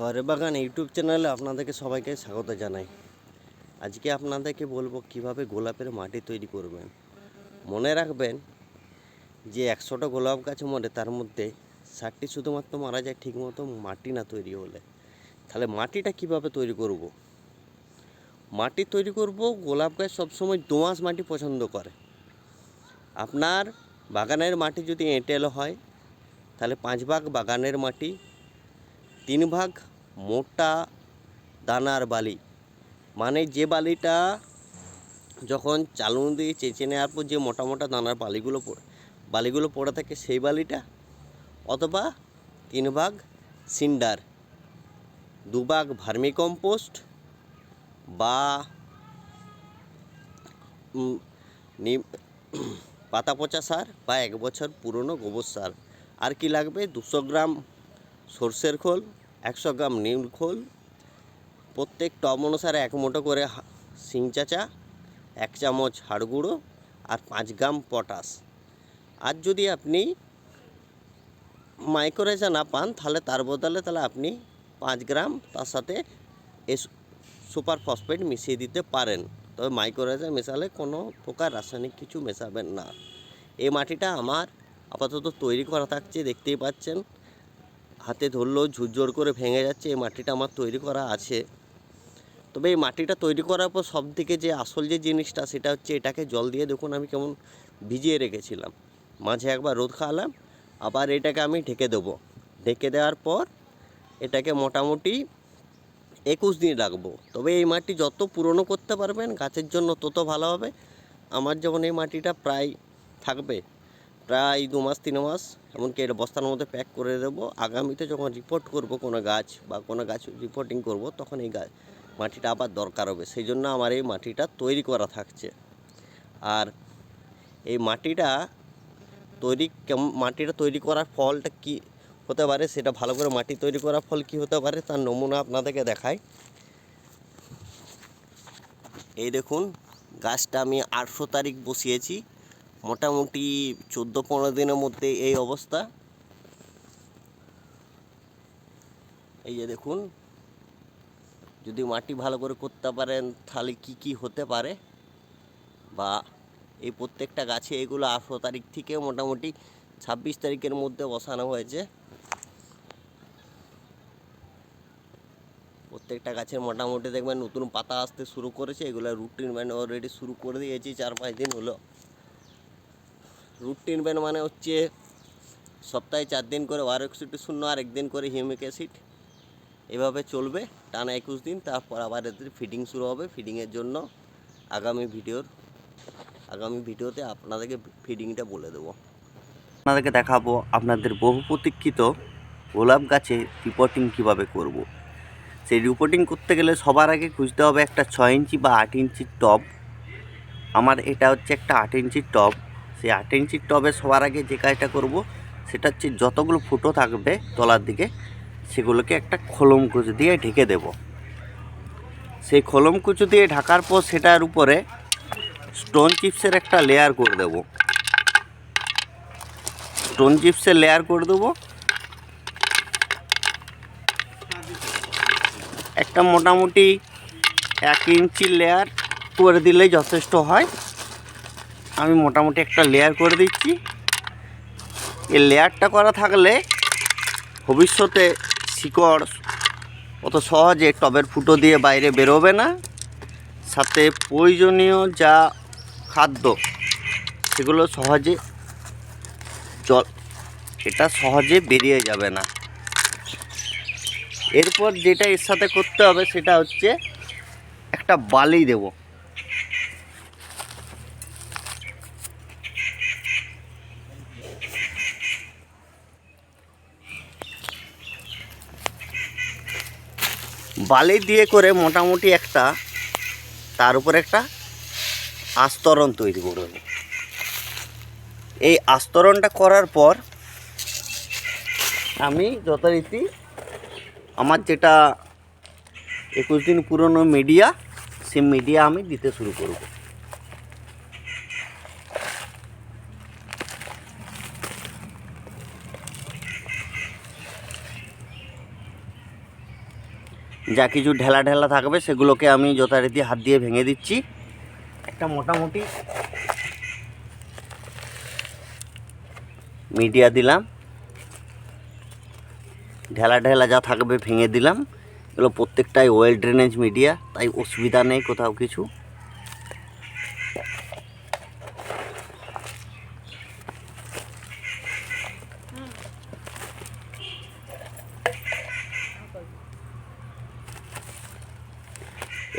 শহরে বাগান ইউটিউব চ্যানেলে আপনাদেরকে সবাইকে স্বাগত জানাই। আজকে আপনাদেরকে বলব কীভাবে গোলাপের মাটি তৈরি করবেন। মনে রাখবেন যে একশোটা গোলাপ গাছ মরে, তার মধ্যে ষাটটি শুধুমাত্র মারা যায় ঠিকমতো মাটি না তৈরি হলে। তাহলে মাটিটা কীভাবে তৈরি করব। মাটি তৈরি করব, গোলাপ গাছ সবসময় দোঁয়াশ মাটি পছন্দ করে। আপনার বাগানের মাটি যদি এঁটেল হয়, তাহলে পাঁচ ভাগ বাগানের মাটি, তিন ভাগ মোটা দানার বালি। মানে যে বালিটা যখন চালুন দিয়ে চেঁচে নেওয়ার পর যে মোটা মোটা দানার বালিগুলো পড়ে বালিগুলো পড়ে থাকে সেই বালিটা অথবা তিন ভাগ সিন্ডার, দু ভাগ ভার্মি কম্পোস্ট বা পাতা পচা সার বা এক বছর পুরনো গোবর সার। আর কি লাগবে? দুশো গ্রাম সর্ষের খোল একশো গ্রাম নিম খোল, প্রত্যেক টব অনুসারে এক মুঠো করে শিং চাচা, এক চামচ হাড় গুঁড়ো আর পাঁচ গ্রাম পটাশ। আর যদি আপনি মাইক্রোরেজা না পান, তাহলে তার বদলে তাহলে আপনি পাঁচ গ্রাম তার সাথে এস সুপার ফসফেট মিশিয়ে দিতে পারেন। তবে মাইক্রোরেজা মেশালে কোনো প্রকার রাসায়নিক কিছু মেশাবেন না। এই মাটিটা আমার আপাতত তৈরি করা থাকছে, দেখতেই পাচ্ছেন। হাতে ধরলেও ঝুরঝুর করে ভেঙে যাচ্ছে, এই মাটিটা আমার তৈরি করা আছে। তবে এই মাটিটা তৈরি করার পর সব থেকে যে আসল যে জিনিসটা, সেটা হচ্ছে এটাকে জল দিয়ে দেখুন, আমি কেমন ভিজিয়ে রেখেছিলাম। মাঝে একবার রোদ খাওয়ালাম, আবার এটাকে আমি ঢেকে দেবো। ঢেকে দেওয়ার পর এটাকে মোটামুটি একুশ দিন রাখব। তবে এই মাটি যত পুরনো করতে পারবেন, গাছের জন্য তত ভালো হবে। আমার যেমন এই মাটিটা প্রায় থাকবে প্রায় দু মাস, তিন মাস, এমনকি এটা বস্তার মধ্যে প্যাক করে দেবো। আগামীতে যখন রিপোর্ট করব কোনো গাছ বা কোনো গাছ রিপোর্টিং করব, তখন এই গাছ মাটিটা আবার দরকার হবে। সেই জন্য আমার এই মাটিটা তৈরি করা থাকছে। আর এই মাটিটা তৈরি মাটিটা তৈরি করার ফলটা কি হতে পারে, সেটা ভালো করে মাটি তৈরি করার ফল কি হতে পারে, তার নমুনা আপনাদেরকে দেখাই। এই দেখুন, গাছটা আমি আটশো তারিখ বসিয়েছি। মোটামুটি চোদ্দ পনেরো দিনের মধ্যে এই অবস্থা। এই যে দেখুন, যদি মাটি ভালো করে করতে পারেন, তাহলে কি কি হতে পারে? বা এই প্রত্যেকটা গাছে এগুলো আঠেরো তারিখ থেকে মোটামুটি ছাব্বিশ তারিখের মধ্যে বসানো হয়েছে। প্রত্যেকটা গাছের মোটামুটি দেখবেন নতুন পাতা আসতে শুরু করেছে, এগুলো রুটিন মানে অলরেডি শুরু করে দিয়েছি চার পাঁচ দিন হলো। রুট ট্রিটমেন্ট মানে হচ্ছে সপ্তাহে চার দিন করে ওয়ারক্সিটি শূন্য আর একদিন করে হিউমিক অ্যাসিড। এভাবে চলবে, টানা একুশ দিন, তারপর আবার এদের ফিডিং শুরু হবে। ফিডিংয়ের জন্য আগামী ভিডিওর, আগামী ভিডিওতে আপনাদেরকে ফিডিংটা বলে দেবো। আপনাদেরকে দেখাবো আপনাদের বহু প্রতীক্ষিত গোলাপ গাছে রিপোর্টিং কীভাবে করব। সেই রিপোর্টিং করতে গেলে সবার আগে খুঁজতে হবে একটা ছয় ইঞ্চি বা আট ইঞ্চির টব। আমার এটা হচ্ছে একটা আট ইঞ্চির টব। সেই আট ইঞ্চির টবে সবার আগে যে কাজটা করব, সেটা হচ্ছে যতগুলো ফুটো থাকবে তলার দিকে, সেগুলোকে একটা খোলম কুচু দিয়ে ঢেকে দেব। সেই খোলম কুচু দিয়ে ঢাকার পর সেটার উপরে স্টোন চিপসের একটা লেয়ার করে দেব। স্টোন চিপসের লেয়ার করে দেবো। একটা মোটামুটি এক ইঞ্চি লেয়ার করে দিলেই যথেষ্ট হয়। আমি মোটামুটি একটা লেয়ার করে দিচ্ছি। এই লেয়ারটা করা থাকলে ভবিষ্যতে শিকড় অত সহজে টবের ফুটো দিয়ে বাইরে বেরোবে না। সাথে প্রয়োজনীয় যা খাদ্য, সেগুলো সহজে জল এটা সহজে বেরিয়ে যাবে না। এরপর যেটা এর সাথে করতে হবে সেটা হচ্ছে একটা বালি দেবো। বালি দিয়ে করে মোটামুটি একটা, তার উপর একটা আস্তরণ তৈরি করে নেব এই আস্তরণটা করার পর আমি যথারীতি আমার যেটা একুশ দিন পুরনো মিডিয়া সে মিডিয়া আমি দিতে শুরু করব। যা কিছু ঢেলা ঢেলা থাকবে সেগুলোকে আমি যথারীতি হাত দিয়ে ভেঙে দিচ্ছি। একটা মোটামুটি মিডিয়া দিলাম। ঢেলা ঢেলা যা থাকবে ভেঙে দিলাম। এগুলো প্রত্যেকটাই ওয়েল ড্রেনেজ মিডিয়া তাই অসুবিধা নেই কোথাও কিছু।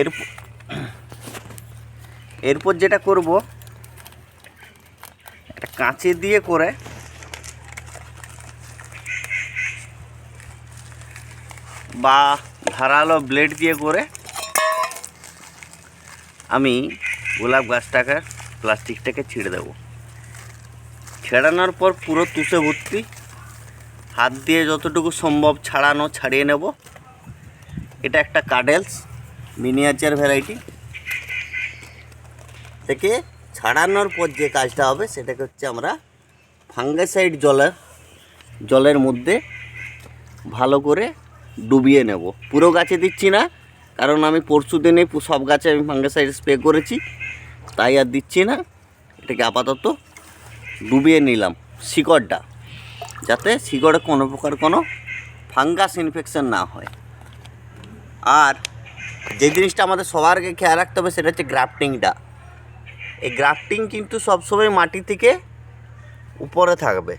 এর এরপর যেটা করব, একটা কাঁচি দিয়ে করে বা ধারালো ব্লেড দিয়ে করে আমি গোলাপ গাছটাকে প্লাস্টিকটাকে ছিঁড়ে দেবো। ছেড়ানোর পর পুরো তুষে ভর্তি। হাত দিয়ে যতটুকু সম্ভব ছাড়ানো, ছাড়িয়ে নেব। এটা একটা কাডেলস মিনিয়েচার ভ্যারাইটি। থেকে ছাড়ানোর পর যে কাজটা হবে, সেটাকে হচ্ছে আমরা ফাঙ্গাসাইড জলের জলের মধ্যে ভালো করে ডুবিয়ে নেব। পুরো গাছে দিচ্ছি না, কারণ আমি পরশু দিনে সব গাছে আমি ফাঙ্গাসাইড স্প্রে করেছি, তাই আর দিচ্ছি না। এটাকে আপাতত ডুবিয়ে নিলাম শিকড়টা, যাতে শিকড়ে কোনো প্রকার কোনো ফাঙ্গাস ইনফেকশন না হয়। আর যে জিনিসটা আমাদের সবার আগে খেয়াল রাখতে হবে সেটা হচ্ছে গ্রাফটিংটা। এই গ্রাফটিং কিন্তু সবসময় মাটি থেকে উপরে থাকবে।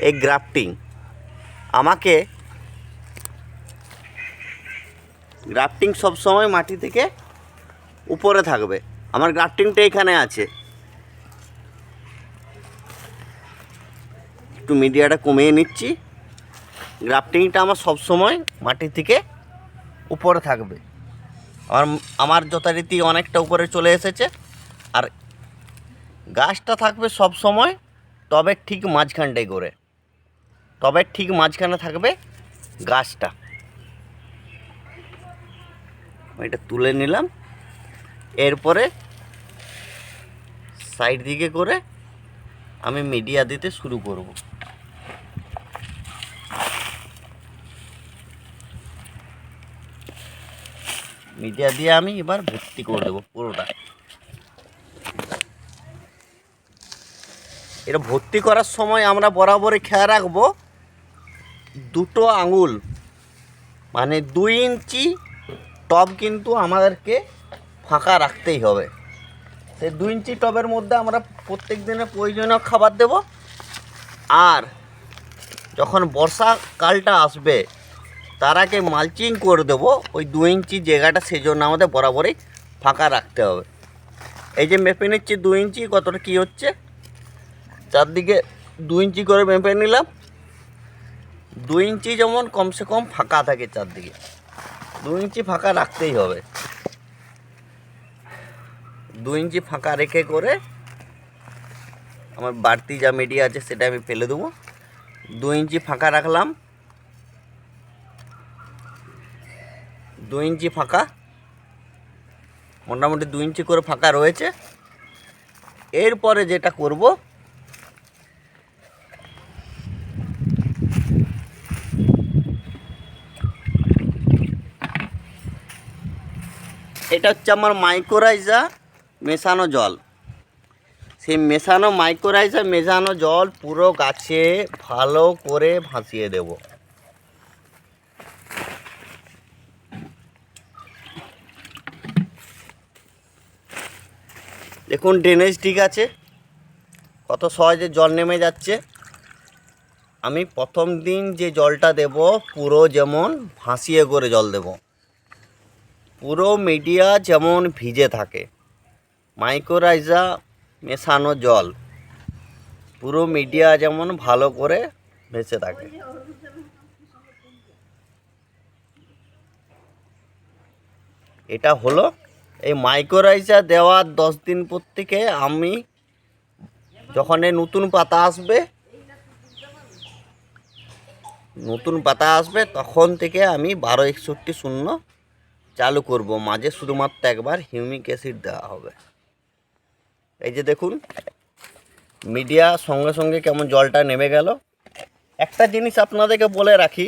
এই গ্রাফটিং। আমাকে গ্রাফটিং সবসময় মাটি থেকে উপরে থাকবে। আমার গ্রাফটিংটা এখানে আছে। একটু মিডিয়াটা কমিয়ে নিচ্ছি। গ্রাফটিংটা আমার সবসময় মাটি থেকে উপরে থাকবে। আমার আমার যথারীতি অনেকটা উপরে চলে এসেছে। আর গাছটা থাকবে সব সময়, তবে ঠিক মাঝখানটাই করে তবে ঠিক মাঝখানে থাকবে গাছটা। এটা তুলে নিলাম। এরপরে সাইড দিকে করে আমি মিডিয়া দিতে শুরু করব। মিডিয়া দিয়ে আমি এবার ভর্তি করে দেবো পুরোটা। এটা ভর্তি করার সময় আমরা বরাবরই খেয়াল রাখব, দুটো আঙুল মানে দুই ইঞ্চি টব কিন্তু আমাদেরকে ফাঁকা রাখতেই হবে। সেই দুই ইঞ্চি টবের মধ্যে আমরা প্রত্যেক দিনে প্রয়োজনীয় খাবার দেব। আর যখন বর্ষাকালটা আসবে তার আগে মালচিং করে দেবো। ওই দু ইঞ্চি জায়গাটা সেই জন্য আমাদের বরাবরই ফাঁকা রাখতে হবে। এই যে মেপে নিচ্ছি দু ইঞ্চি, কতটা কী হচ্ছে? চারদিকে দু ইঞ্চি করে মেপে নিলাম। দু ইঞ্চি যেমন কমসে কম ফাঁকা থাকে চারদিকে। দু ইঞ্চি ফাঁকা রাখতেই হবে। দু ইঞ্চি ফাঁকা রেখে করে আমার বাড়তি যা মিডিয়া আছে সেটা আমি ফেলে দেবো। দু ইঞ্চি ফাঁকা রাখলাম। দু ইঞ্চি ফাঁকা, মোটামুটি দু ইঞ্চি করে ফাঁকা রয়েছে। এরপরে যেটা করব, এটা হচ্ছে আমার মাইক্রোরাইজা মেশানো জল। সেই মেশানো মাইক্রোরাইজা মেশানো জল পুরো গাছে ভালো করে ভাসিয়ে দেব। দেখুন ড্রেনেজ ঠিক আছে। কত সহজে জল নেমে যাচ্ছে। আমি প্রথম দিন যে জলটা দেব, পুরো যেমন ভাসিয়ে করে জল দেব। পুরো মিডিয়া যেমন ভিজে থাকে। মাইক্রোরাইজা মেশানো জল। পুরো মিডিয়া যেমন ভালো করে ভেসে থাকে। এটা হলো এই মাইক্রোরাইজা দেওয়ার দশ দিন পর থেকে আমি যখন এই নতুন পাতা আসবে, নতুন পাতা আসবে, তখন থেকে আমি বারো একষট্টি শূন্য চালু করব। মাঝে শুধুমাত্র একবার হিউমিক অ্যাসিড দেওয়া হবে। এই যে দেখুন মিডিয়া সঙ্গে সঙ্গে কেমন জলটা নেমে গেল। একটা জিনিস আপনাদেরকে বলে রাখি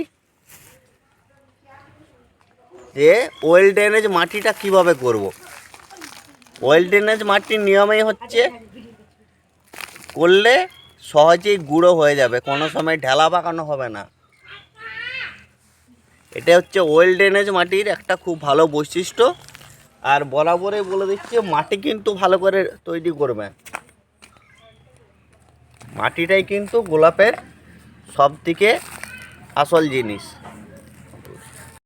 যে ওয়েল ড্রেনেজ মাটিটা কীভাবে করব। ওয়েল ড্রেনেজ মাটির নিয়মেই হচ্ছে করলে সহজেই গুঁড়ো হয়ে যাবে, কোনো সময় ঢেলা পাকানো হবে না। এটা হচ্ছে ওয়েল ড্রেনেজ মাটির একটা খুব ভালো বৈশিষ্ট্য। আর বরাবরই বলে দিচ্ছি, মাটি কিন্তু ভালো করে তৈরি করবে। মাটিটাই কিন্তু গোলাপের সব থেকে আসল জিনিস।